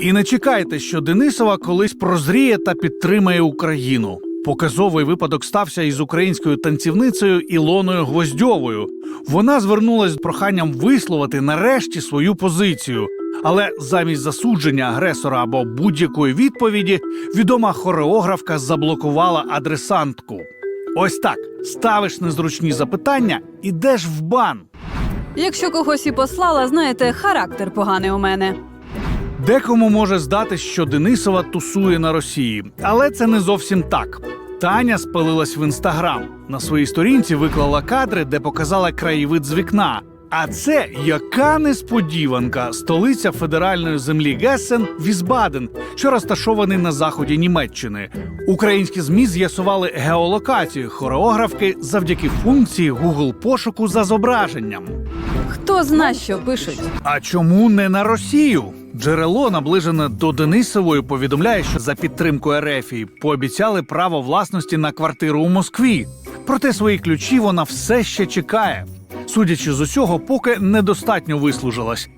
І не чекайте, що Денисова колись прозріє та підтримає Україну. Показовий випадок стався із українською танцівницею Ілоною Гвоздьовою. Вона звернулася з проханням висловити нарешті свою позицію. Але замість засудження агресора або будь-якої відповіді відома хореографка заблокувала адресантку. Ось так ставиш незручні запитання, ідеш в бан. Якщо когось і послала, знаєте, характер поганий у мене. Декому може здатись, що Денисова тусує на Росії, але це не зовсім так. Таня спалилась в інстаграм. На своїй сторінці виклала кадри, де показала краєвид з вікна. А це яка несподіванка столиця федеральної землі Гессен Візбаден, що розташований на заході Німеччини. Українські змі з'ясували геолокацію хореографки завдяки функції Google пошуку за зображенням. Хто зна, що пишуть? А чому не на Росію? Джерело, наближене до Денисової, повідомляє, що за підтримку Ерефії пообіцяли право власності на квартиру у Москві. Проте свої ключі вона все ще чекає. Судячи з усього, поки недостатньо вислужилась.